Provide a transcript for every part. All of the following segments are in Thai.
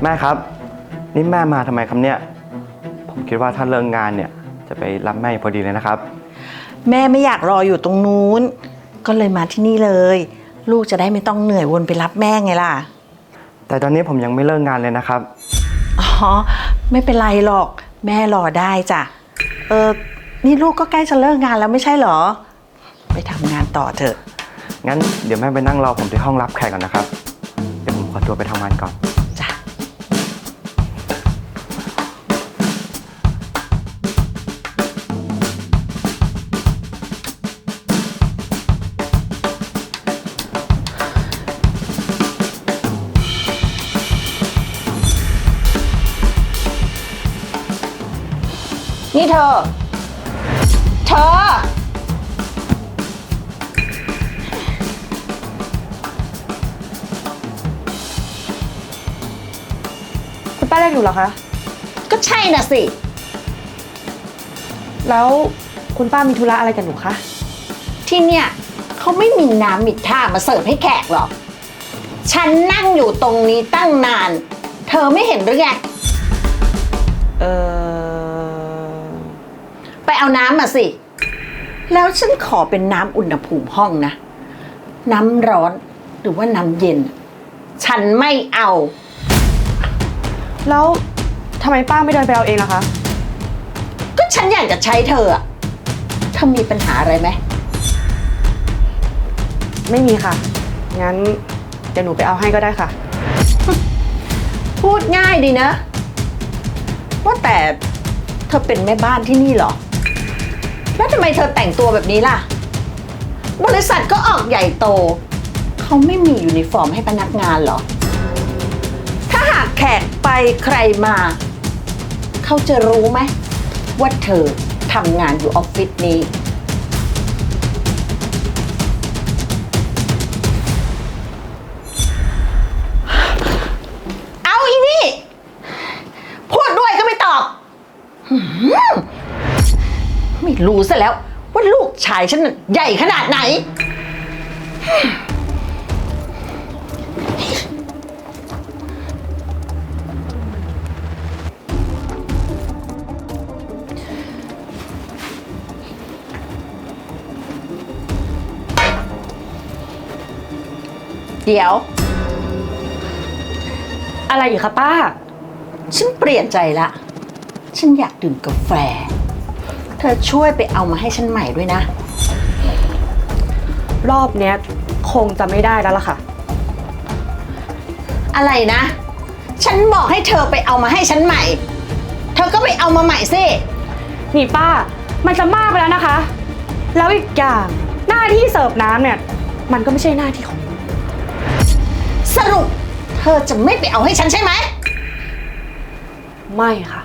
เอ้าแม่ครับ นี่แม่มาทำไมครับเนี่ย ผมคิดว่าถ้าเลิกงานเนี่ย จะไปรับแม่พอดีเลยนะครับ แม่ไม่อยากรออยู่ตรงนู้น ก็เลยมาที่นี่เลย ลูกจะได้ไม่ต้องเหนื่อยวนไปรับแม่ไงล่ะ แต่ตอนนี้ผมยังไม่เลิกงานเลยนะครับ อ๋อ ไม่เป็นไรหรอก แม่รอได้จ้ะ เออ นี่ลูกก็ใกล้จะเลิกงานแล้วไม่ใช่เหรอ ไปทำงานต่อเถอะ งั้นเดี๋ยวแม่ไปนั่งรอผมที่ห้องรับแขกก่อนนะครับ เดี๋ยวผมขอตัวไปทำงานก่อน นี่เธอ เธอ คุณป้าเรียกหนูเหรอคะ ก็ใช่น่ะสิ แล้วคุณป้ามีธุระอะไรกับหนูคะ ที่เนี่ยเขาไม่มีน้ำมิท่ามาเสิร์ฟให้แขกหรอก ฉันนั่งอยู่ตรงนี้ตั้งนาน เธอไม่เห็นหรือไง เออไป เอาน้ำมาสิ แล้วฉันขอเป็นน้ำอุณหภูมิห้องนะ น้ำร้อนหรือว่าน้ำเย็น ฉันไม่เอา แล้วทำไมป้าไม่เดินไปเอาเองล่ะคะ ก็ฉันอยากจะใช้เธออะเธอมีปัญหาอะไรไหม ไม่มีค่ะ งั้นเดี๋ยวหนูไปเอาให้ก็ได้ค่ะ พูดง่ายดีนะ ว่าแต่เธอเป็นแม่บ้านที่นี่เหรอ แล้วทำไมเธอแต่งตัวแบบนี้ล่ะ บริษัทก็ออกใหญ่โต เขาไม่มียูนิฟอร์มให้พนักงานเหรอ ถ้าหากแขกไปใครมา เขาจะรู้ไหมว่าเธอทำงานอยู่ออฟฟิศนี้ รู้ซะแล้ว ว่าลูกชายฉันน่ะใหญ่ขนาดไหน เดี๋ยว อะไรอีกคะป้า ฉันเปลี่ยนใจละ ฉันอยากดื่มกาแฟ เธอช่วยไปเอามาให้ฉันใหม่ด้วยนะ รอบเนี้ยคงจะไม่ได้แล้วล่ะค่ะ อะไรนะ ฉันบอกให้เธอไปเอามาให้ฉันใหม่ เธอก็ไปเอามาใหม่สินี่ป้า มันจะมากไปแล้วนะคะ แล้วอีกอย่างหน้าที่เสิร์ฟน้ำเนี่ย มันก็ไม่ใช่หน้าที่ของหนูสรุป เธอจะไม่ไปเอาให้ฉันใช่ไหม ไม่ค่ะ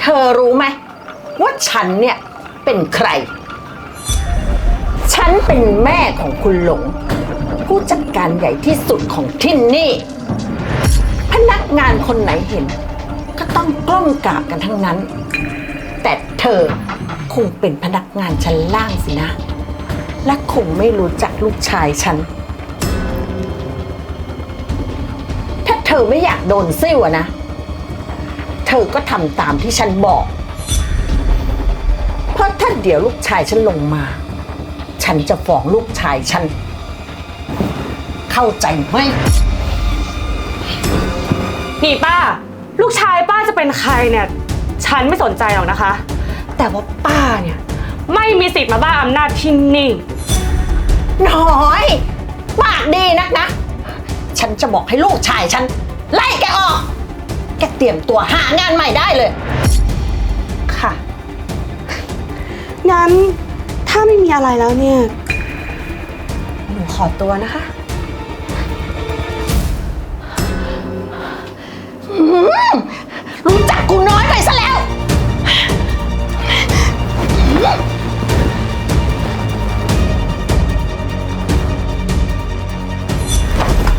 เธอรู้ไหมว่าฉันเนี่ยเป็นใคร ฉันเป็นแม่ของคุณหลง ผู้จัดการใหญ่ที่สุดของที่นี่ พนักงานคนไหนเห็น ก็ต้องกล้มกราบกันทั้งนั้น แต่เธอคงเป็นพนักงานชั้นล่างสินะ และคงไม่รู้จักลูกชายฉัน ถ้าเธอไม่อยากโดนซิ่วอะนะ เธอก็ทำตามที่ฉันบอก เพราะถ้าเดี๋ยวลูกชายฉันลงมา ฉันจะฟ้องลูกชายฉัน เข้าใจไหม นี่ป้า ลูกชายป้าจะเป็นใครเนี่ย ฉันไม่สนใจหรอกนะคะ แต่ว่าป้าเนี่ย ไม่มีสิทธิ์มาบ้าอำนาจที่นี่ น้อย ปากดีนักนะ ฉันจะบอกให้ลูกชายฉัน ไล่แกออก แกเตรียมตัวหางานใหม่ได้เลย ค่ะ งั้นถ้าไม่มีอะไรแล้วเนี่ย หนูขอตัวนะคะรู้จักกูน้อยไปซะแล้ว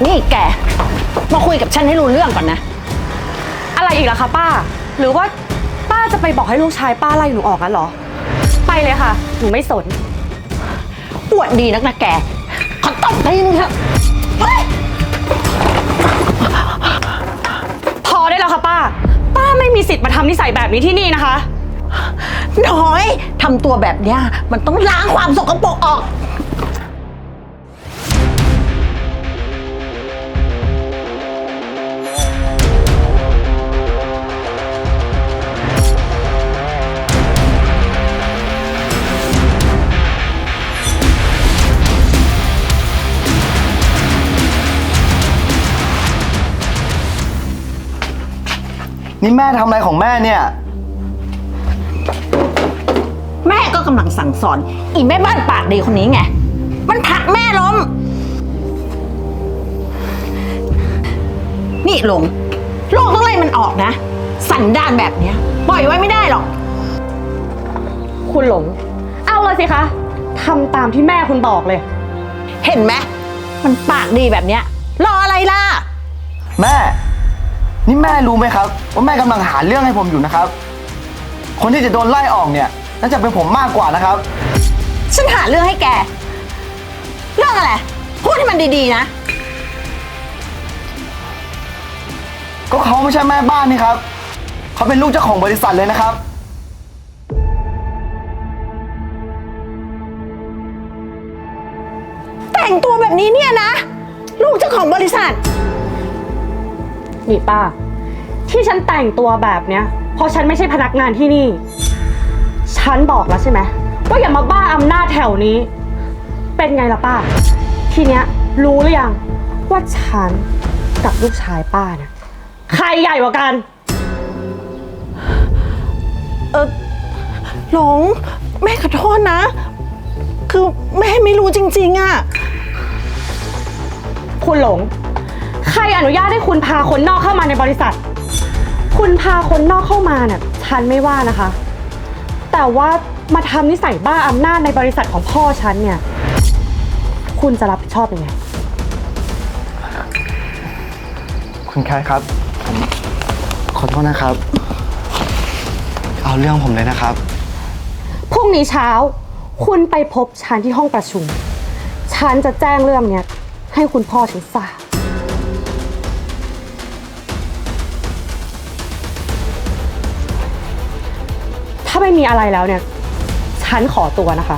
นี่แก มาคุยกับฉันให้รู้เรื่องก่อนนะ อีกล่ะคะป้า หรือว่าป้าจะไปบอกให้ลูกชายป้าไล่หนูออกกันเหรอ ไปเลยค่ะ หนูไม่สน ปวดดีนักนะแก ขอตบทีนึงเถอะพอได้แล้วค่ะป้า ป้าไม่มีสิทธิ์มาทำนิสัยแบบนี้ที่นี่นะคะ น้อยทำตัวแบบเนี้ยมันต้องล้างความสกปรกออก นี่แม่ทำอะไรของแม่เนี่ย แม่ก็กำลังสั่งสอน อีแม่บ้านปากดีคนนี้ไง มันผลักแม่ล้ม นี่หลงลูกต้องไล่มันออกนะ สันดานแบบเนี้ย ปล่อยไว้ไม่ได้หรอก คุณหลง เอาเลยสิคะทำตามที่แม่คุณบอกเลย เห็นไหมมันปากดีแบบเนี้ย รออะไรล่ะ แม่ นี่แม่รู้ไหมครับว่าแม่กำลังหาเรื่องให้ผมอยู่นะครับ คนที่จะโดนไล่ออกเนี่ยน่าจะเป็นผมมากกว่านะครับ ฉันหาเรื่องให้แก เรื่องอะไร พูดให้มันดีๆนะ ก็เขาไม่ใช่แม่บ้านนี่ครับ เขาเป็นลูกเจ้าของบริษัทเลยนะครับ แต่งตัวแบบนี้เนี่ยนะ ลูกเจ้าของบริษัท นี่ป้า ที่ฉันแต่งตัวแบบเนี้ย เพราะฉันไม่ใช่พนักงานที่นี่ ฉันบอกแล้วใช่ไหมว่าอย่ามาบ้าอำนาจแถวนี้ เป็นไงล่ะป้า ทีเนี้ยรู้หรือยัง ว่าฉันกับลูกชายป้าเนี่ยใครใหญ่กว่ากัน เออหลง แม่ขอโทษนะ คือแม่ไม่รู้จริง ๆอะคุณหลง ใครอนุญาตให้คุณพาคนนอกเข้ามาในบริษัท คุณพาคนนอกเข้ามาเนี่ยฉันไม่ว่านะคะ แต่ว่ามาทำนิสัยบ้าอำนาจในบริษัทของพ่อฉันเนี่ย คุณจะรับผิดชอบยังไง คุณแคทครับผมขอโทษนะครับ เอาเรื่องผมเลยนะครับ พรุ่งนี้เช้า คุณไปพบฉันที่ห้องประชุม ฉันจะแจ้งเรื่องเนี้ยให้คุณพ่อฉันทราบ ไม่มีอะไรแล้วเนี่ย ฉันขอตัวนะคะ